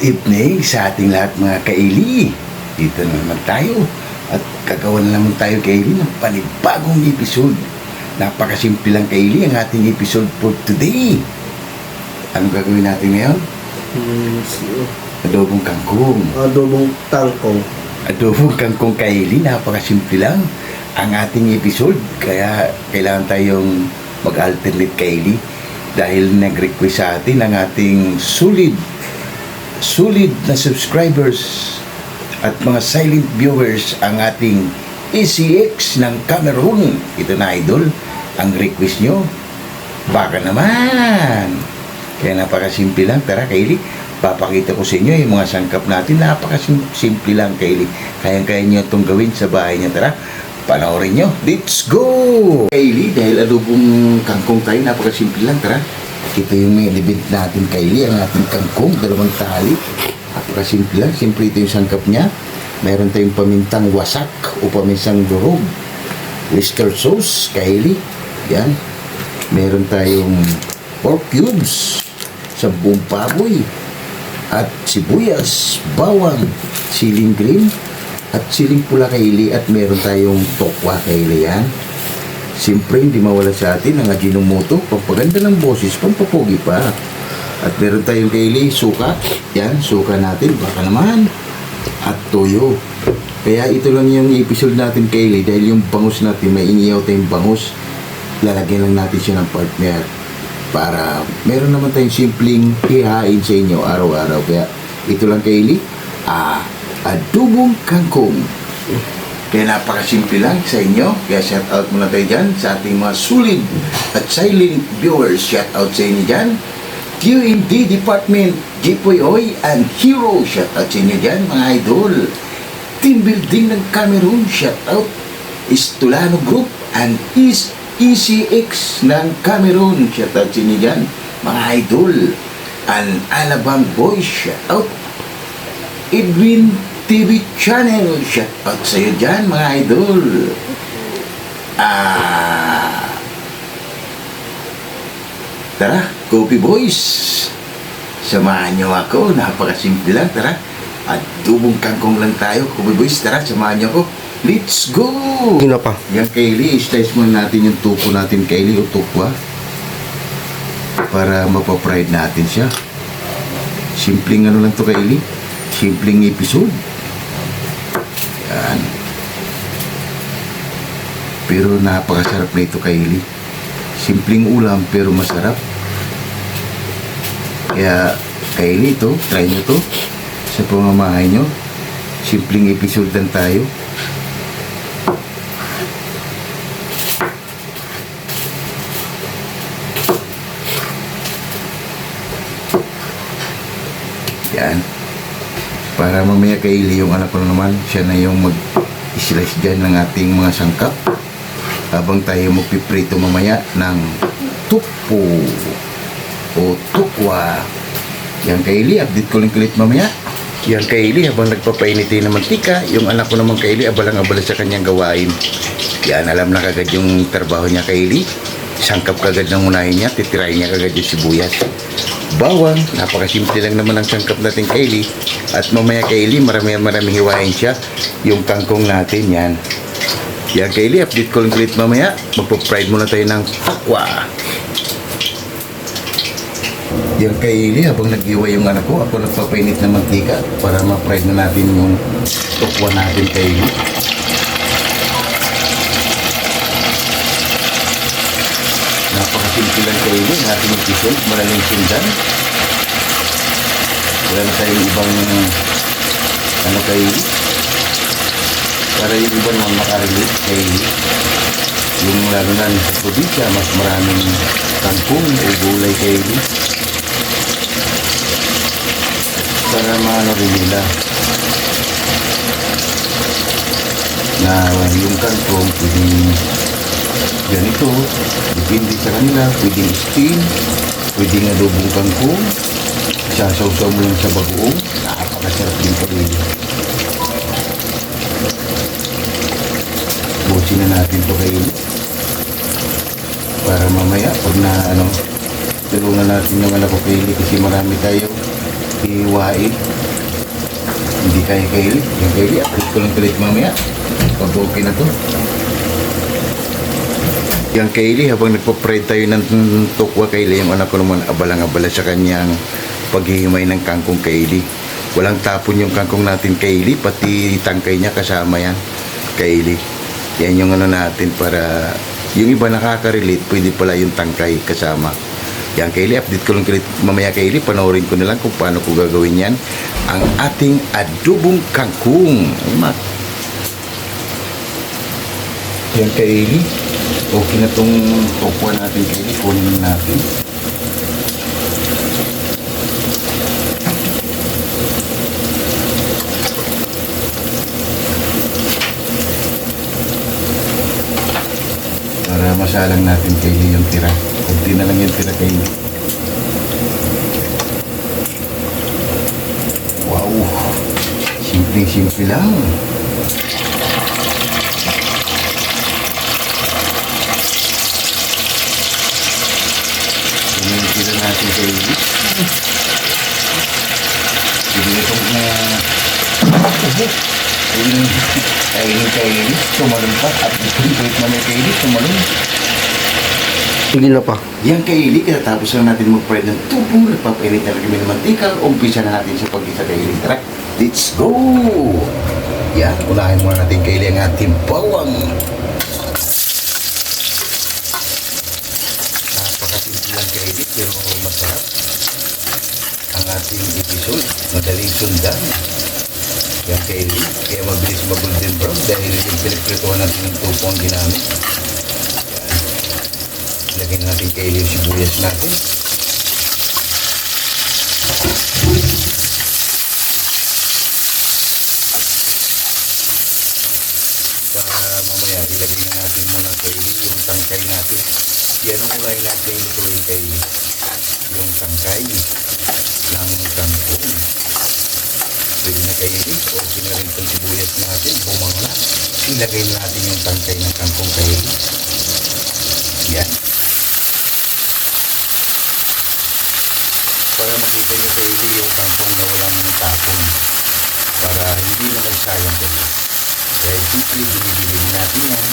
evening sa ating lahat mga kaili. Dito na naman tayo at gagawa na naman tayo kaili ng panibagong episode. Napakasimple lang kaili ang ating episode for today. Ano gagawin natin ngayon? Si- Adobong kangkong. adobong tangkong. Adobong kangkong kaili, napakasimple lang ang ating episode. Kaya kailangan tayong mag-alternate kaili dahil nag-request sa atin ang ating sulit sulit na subscribers at mga silent viewers ang ating ECX ng Cameroon. Ito na idol, ang request nyo. Baka naman. Kaya napakasimple lang. Tara, Kaylee, papakita ko sa inyo yung mga sangkap natin. Napakasimple lang, Kaylee. Kayang-kaya nyo itong gawin sa bahay niya. Tara, panoorin nyo. Let's go! Kaylee, dahil adobong kangkong tayo, napakasimple lang. Tara, ito yung element natin, Kaylee, ang ating kangkong, dalawang tali. Napakasimple lang. Simple ito yung sangkap niya. Meron tayong pamintang wasak o paminsang durog. Worcester sauce, Kaylee. Yan. Meron tayong pork cubes sa buong baboy at sibuyas, bawang, siling green at siling pula kaili at meron tayong tokwa kaili yan. Siyempre, hindi mawala sa atin ang Ajinomoto, pampaganda ng boses, pampapogi pa. At meron tayong kaili, suka. Yan, suka natin, baka naman. At toyo. Kaya ito lang yung episode natin kaili dahil yung bangus natin, may iniyaw tayong bangus. Lalagyan lang natin siya ng partner para meron naman tayong simpleng hihain sa inyo araw-araw. Kaya ito lang kaili, ah, adubong kangkong. Kaya napakasimple lang sa inyo. Kaya shout out muna tayo dyan sa ating mga sulit at silent viewers. Shout out sa inyo dyan. QMD Department, Jipoy Oy, and Hero. Shout out sa inyo dyan, mga idol. Team building ng Cameroon. Shout out. Istulano Group and East ECX ng Cameroon. Shout out sa inyo dyan, mga idol. And Alabang Boys. Shout out. Edwin TV channel. Shout out sa iyo dyan, mga idol. Ah... tara, Kopi Boys. Samahan niyo ako. Napakasimple lang. Tara. At tubong kangkong lang tayo. Kopi Boys, tara. Samahan niyo ako. Let's go! Sino pa? Yan, Kaylee. Slice muna natin yung tuko natin, Kaylee, o tukwa. Para mapapride natin siya. Simpleng ano lang to, Kaylee. Simpleng episode. Yan. Pero napakasarap na ito, Kaylee. Simpleng ulam, pero masarap. Kaya, Kaylee, ito, try nyo to. Sa pamamahay nyo. Simpleng episode lang tayo. Yan. Para mamaya kay Ili, yung anak ko na naman, siya na yung mag-slice dyan ng ating mga sangkap. Habang tayo magpiprito mamaya ng tupo o tukwa. Yan kay Ili, update ko lang kulit mamaya. Yan kay Ili, habang nagpapainit din ng mantika, yung anak ko naman kay Ili, abalang-abala sa kanyang gawain. Yan, alam na kagad yung trabaho niya kay Ili. Sangkap kagad ng unahin niya, titirahin niya kagad yung sibuyas bawang. Napakasimple lang naman ang sangkap natin kaili. At mamaya kaili, marami marami hiwain siya. Yung kangkong natin, yan. Yan kaili, update ko lang ulit mamaya. Magpo-pride muna tayo ng takwa. Yan kaili, habang nag-iwa yung anak ko, ako nagpapainit ng mantika para ma-pride na natin yung tukwa natin kaili. Napakasimple lang kaili, ng ating episode, malaling sundan. Wala na tayong ibang ano kay para yung iba naman makarelate kay yung lalo na sa mas maraming kangkong o gulay kay para maano rin nila na yung kangkong pwedeng ganito depende sa kanila pwedeng steam pwedeng adobong kangkong Sasawsaw mo lang sa bagoong. Nakakasarap din pa rin. Busin na natin to kayo. Para mamaya, pag na ano, tulungan natin yung anak ko kaili kasi marami tayo iwain. Hindi kaya Kaylee. Yung Kaylee, upload ko lang ulit mamaya. Pag okay na to. Yung Kaylee, habang nagpa-pray tayo ng tukwa Kaylee, yung anak ko naman abalang-abala sa kanyang paghihimay ng kangkong Kaylee. Walang tapon yung kangkong natin Kaylee, pati tangkay niya kasama yan Kaylee. Yan yung ano natin para yung iba nakaka-relate, pwede pala yung tangkay kasama. Yan Kaylee, update ko lang ulit mamaya Kaylee, panoorin ko na lang kung paano ko gagawin yan. Ang ating adobong kangkong. Mat. Yan Kaylee. Okay na tong tokwa natin Kaylee. Kunin na natin. Para masalang natin Kaylee yung tira. Kunti na lang yung tira Kaylee. Wow! Simple-simple lang. Sa ibig. Sige itong na... Kainin, kainin, kainin. Tumalon pa. At kulit na may kainin, tumalon. Sige na pa. Yan kaili, katapos lang natin mag-fry ng tubo, nagpapainit na kami ng mantika, umpisa na natin sa pag-isa kaili. Tara, let's go! Yan, unahin muna natin kaili ang ating bawang. Napakasimple lang kaili, pero masarap. Ang ating episode, madaling sundan. Yan kaili, kaya mabilis mag-golden brown dahil yung pinagprituhan natin ng tupo ang ginamit. Lagyan natin kay yung sibuyas natin. Para mamaya ilagay na natin muna kay yung tangkay natin. Yan ang ulay natin yung kay yung tangkay ng kangkong. Pwede na kay Okay na rin itong sibuyas natin. Bumangla. Ilagay na natin yung tangkay ng kangkong kay Yan. para makita nyo kay Lee yung kangkong na walang tapon para hindi naman sayang kasi dahil siyempre binibili natin yan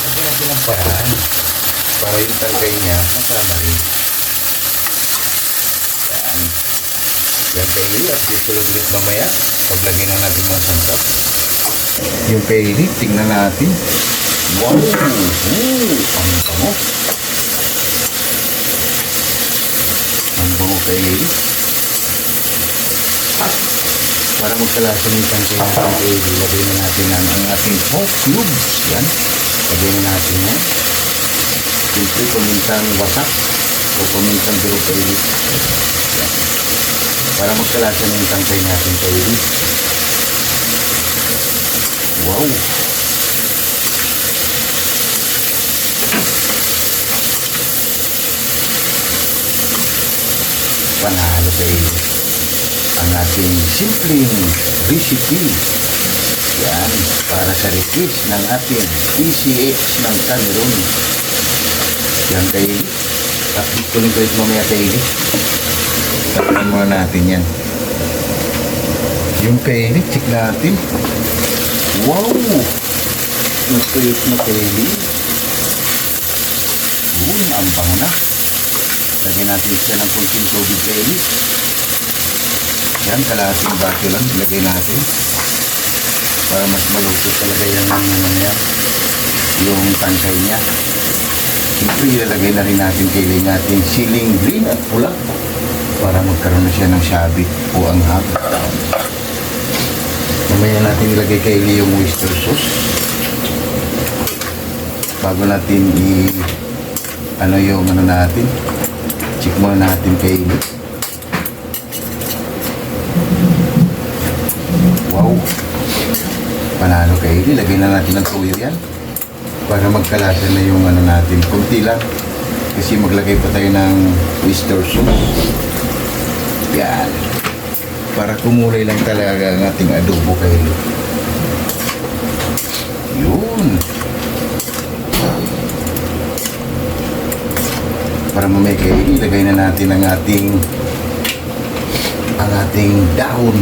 lagyan natin ng paraan para yung tangkay niya masama rin yan yan Lee at ulit mamaya. Paglagay na natin mga sangkap. Yung Lee tingnan natin. Wow! Ooh, ang bango ang bango Lee para magkalasa ng natin. kay Lee lagay na natin ang ating pork cubes yan. Lagay na natin yan siyempre pamintang wasak o pamintang durog yan. para magkalasa ng tangkay natin kay Lee wow panalo kay ang ating simpleng recipe. Yan, para sa request ng ating PCX ng Cameroon. Yan kay Tapos ko lang kayo mamaya kay Tapos muna natin yan. Yung kainit, check natin. Wow! Natuyot na kainit. Yun, ang pango na. Lagyan natin siya ng kunting tubig kainit. Yan, kalahating baso lang ilagay natin. Para mas malusot talaga yung ano niya, yung tangkay niya. Siyempre, ilalagay na rin natin kailing natin siling green at pula para magkaroon na siya ng sabit o anghang. Mamaya natin ilagay kaili yung oyster sauce. Bago natin i ano yung ano natin, check muna natin kaili. Wow. Panalo kayo. Lagay na natin ng tuyo yan. Para magkalasa na yung ano natin. Kunti lang. Kasi maglagay pa tayo ng oyster sauce. Yan. Para kumulay lang talaga ang ating adobo kayo. Yun. Para mamaya kayo, ilagay na natin ang ating ang ating dahon.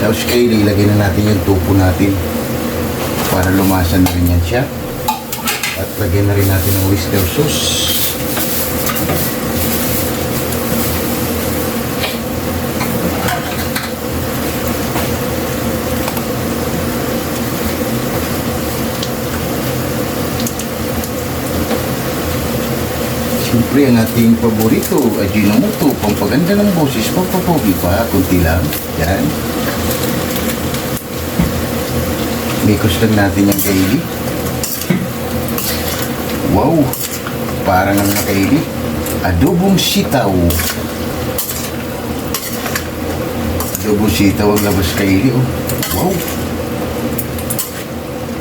Tapos kayo, ilagay na natin yung tupo natin para lumasa na rin yan siya. At lagyan na rin natin ng oyster sauce. Siyempre, ang ating paborito, Ajinomoto, pampaganda ng boses, pampapogi pa, kunti lang. Yan. Mikos lang natin yung kaili. Wow! Parang ang nakaili. Adobong sitaw. Adobong sitaw ang labas kaili, oh. Wow!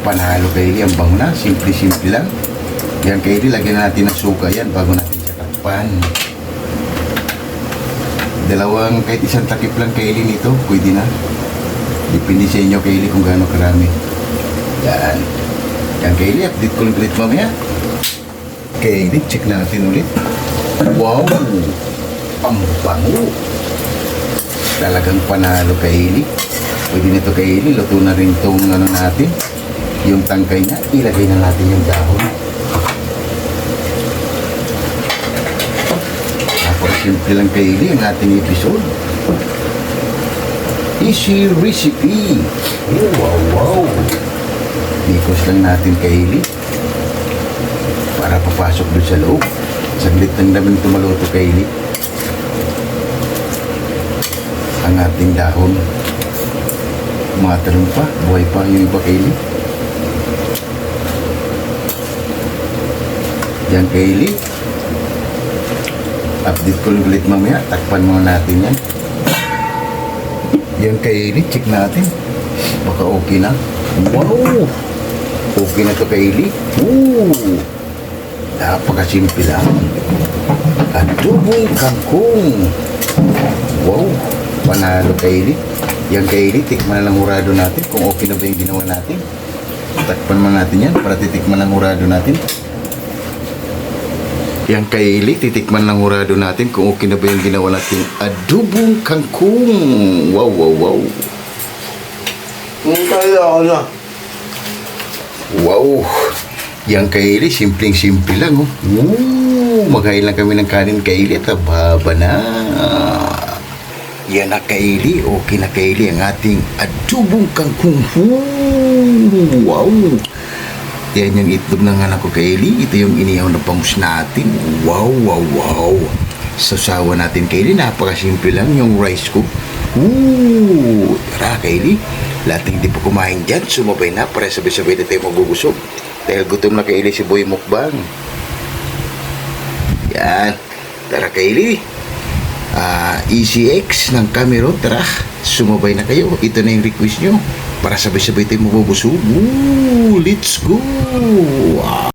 Panalo kaili, ang bango na. Simple-simple lang. Yan kaili, lagyan natin ng suka yan bago natin siya takpan. Dalawang, kahit isang takip lang kaili nito, pwede na. Depende sa inyo kaili kung gaano karami. Yan. Yan kaili, update ko ulit mamaya. Kaili, check natin ulit. Wow! Ang bango! Talagang panalo kaili. Pwede nito kaili, luto na rin itong ano natin. Yung tangkay niya, ilagay na natin yung dahon. Napaka-simple lang kaili ang ating episode. Easy recipe. Wow, wow. Ikos lang natin kaili. Para papasok doon sa loob. Saglit lang naman tumaluto kaili. Ang ating dahon. Umatalong pa. Buhay pa yung iba kaili. Yan kaili. Update ko ulit mamaya. Takpan muna natin yan. Yan kaili. Check natin. Baka okay na. Wow! Okay na to kaili. Ooh! Napakasimple lang. Adobong kangkong. Wow! Panalo kaili. Yan kaili. Tikman na lang hurado natin kung okay na ba yung ginawa natin. Takpan mo natin yan para titikman ang hurado natin. Yang kaili, titikman lang hurado natin kung okay na ba yung ginawa natin adobong kangkong. Wow, wow, wow. Tayo ako na. Wow. Yang kaili, simpleng-simple lang. Oh. Ooh, maghain lang kami ng kanin kaili at ababa na. Yan na kaili, okay na kaili ang ating adobong kangkong. Ooh, wow. Yan yung itlog ng anak ko kaili. Ito yung inihaw na pangus natin. Wow, wow, wow. Sasawa natin kaili. Napakasimple lang yung rice ko. Ooh, tara kaili. Lahat hindi pa kumain dyan, sumabay na para sabay-sabay na tayo magugusog. Dahil gutom na kaili si Boy Mukbang. Yan. Tara kaili. Ah, ECX ng Cameron, tara. Sumabay na kayo. Ito na yung request nyo. Para sabay-sabay tayo mabubusog. Ooh, let's go! Ah.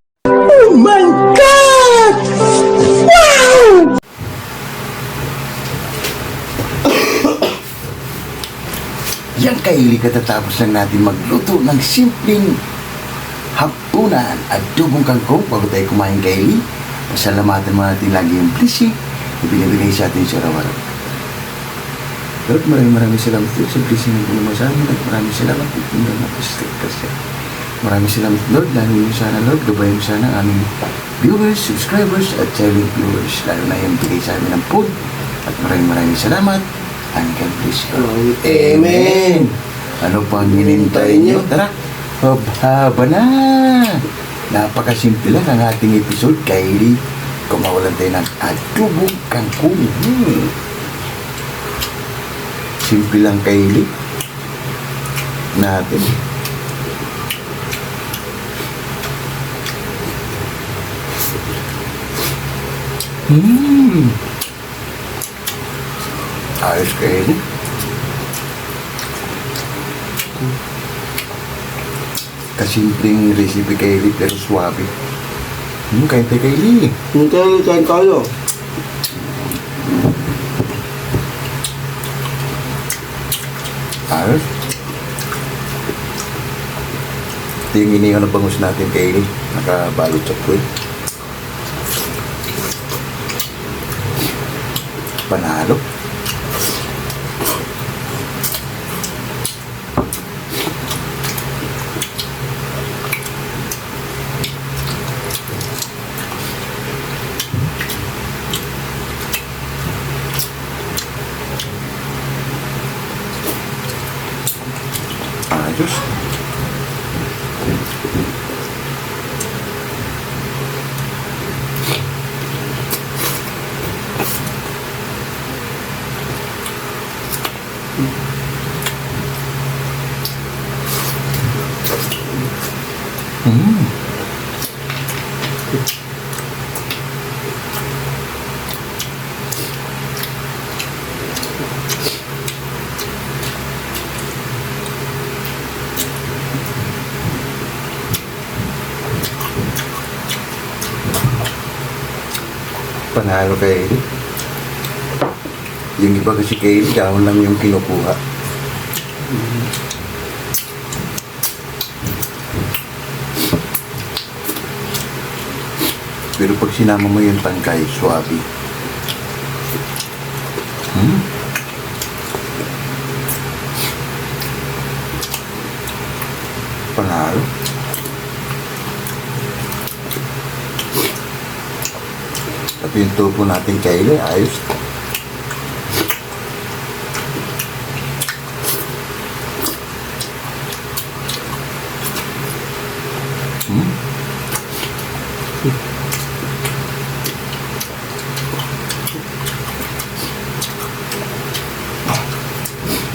Yan kaili katatapos lang natin magluto ng simpleng hapunan at dubong kangkong bago tayo kumain kaili. Pasalamatan mo natin lagi yung blessing na binibigay sa atin sa araw-araw. Lord, maraming maraming salamat Lord sa blessing na ginawa sa amin at maraming salamat Lord kung na napastik ka siya. Maraming salamat Lord dahil mo sana Lord, gabayan mo sana aming viewers, subscribers at silent viewers lalo na yung bigay sa amin ng food at maraming maraming salamat and God bless you. Amen! Ano pang hinintay niyo? Tara, haba na! Napakasimple lang ang ating episode, Kylie. Kumawalan tayo ng adobong kangkong. Hmm. Simple lang, Kylie. Natin. Hmm. Ayos, Kylie. Kasimpleng recipe Kylie pero suwabe. Hmm, kahit kay Kylie. Yung tayo, kain tayo. Ayos. Ito yung inihaw na bangus natin kay nakabalot sa puwet. Panalo. Panalo kay Eli. Yung iba kasi kay dahon lang yung kinukuha. Pero pag sinama mo yung tangkay, swabe. Hmm? Panalo. At yung tubo natin kay Eli, ayos. Hmm?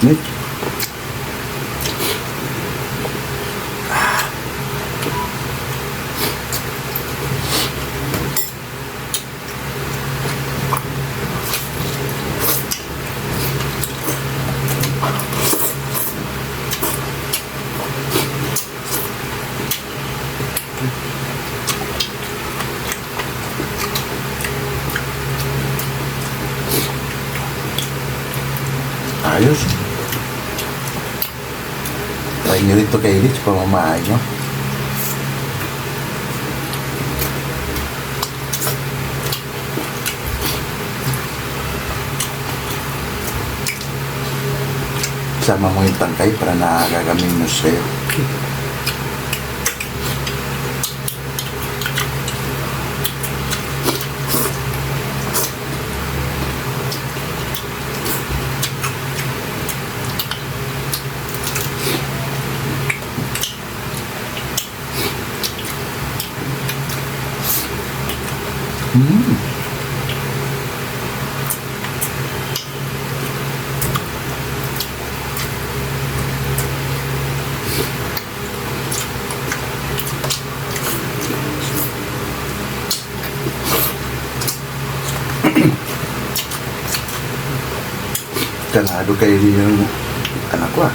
Nick. Ayos. Try nyo rin ito kay Rich, pamamahay nyo. Sama mo yung tangkay para nakagagaming mo sa'yo. Mm. Kalado kayo yung anak ko ah.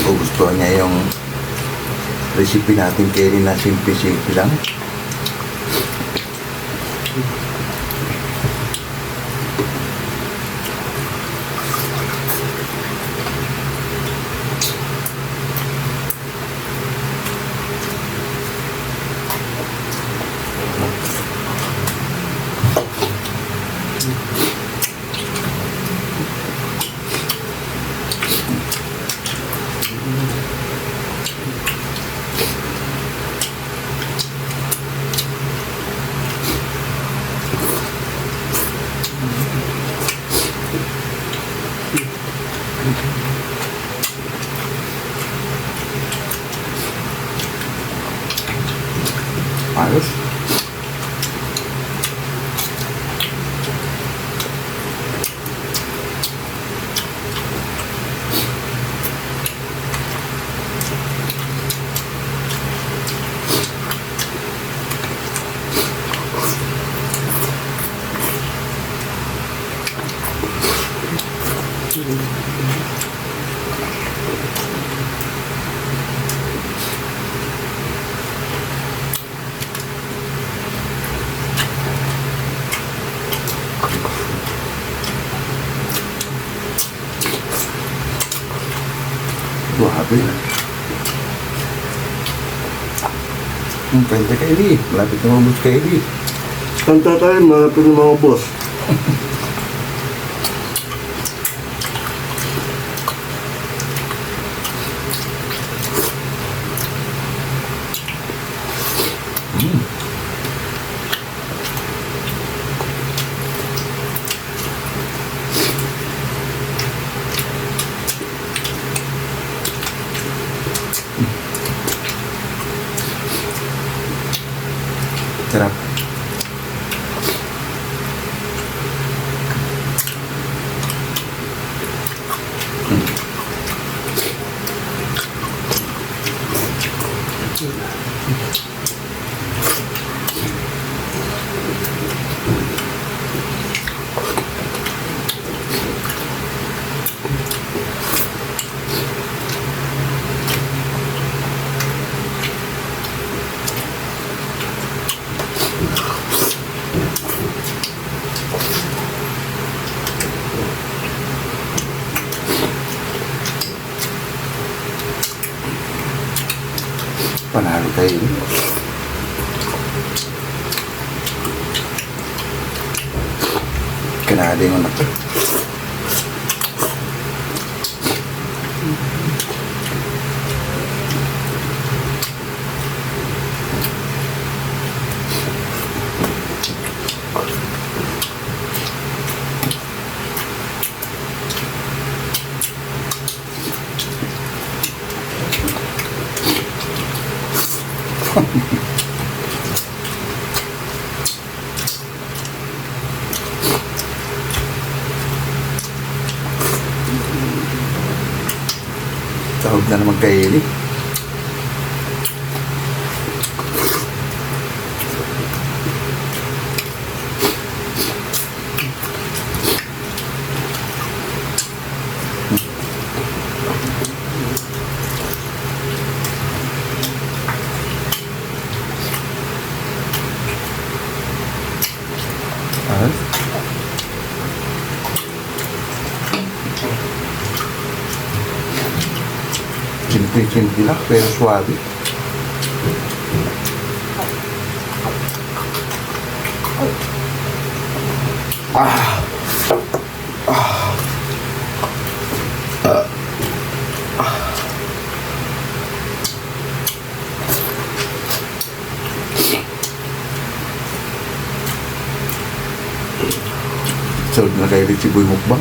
Nagugustuhan niya yung recipe natin kayo na simple-simple lang. Ayos. Grabe. Pwede kay Eli. Malapit na mabos kay Eli. Kanta tayo, malapit ng mga boss. Tayo. Kanada yung anak ko. Tawag na naman kay Eli. Ah? Simple-simple lang, pero suwabe. Ah! Ah! Ah! Sunod na kayo rin si Boy Mukbang.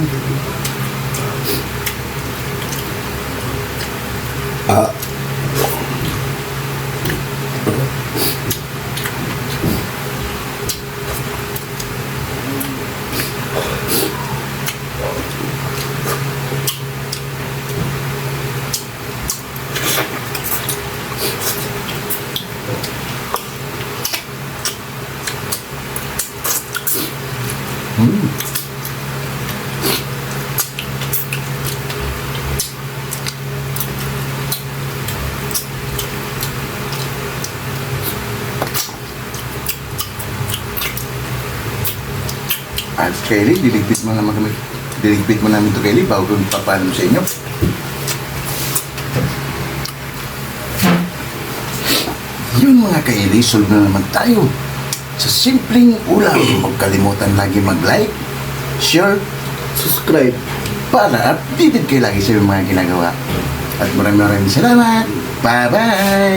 At Kelly, diligpit mo naman kami. Diligpit mo namin to Kelly bago kami papalam sa inyo. Yun mga Kelly, solve na naman tayo. Sa simpleng ulam, huwag kalimutan lagi mag-like, share, Subscribe. para updated kayo lagi sa mga ginagawa. At maraming maraming salamat. Bye-bye!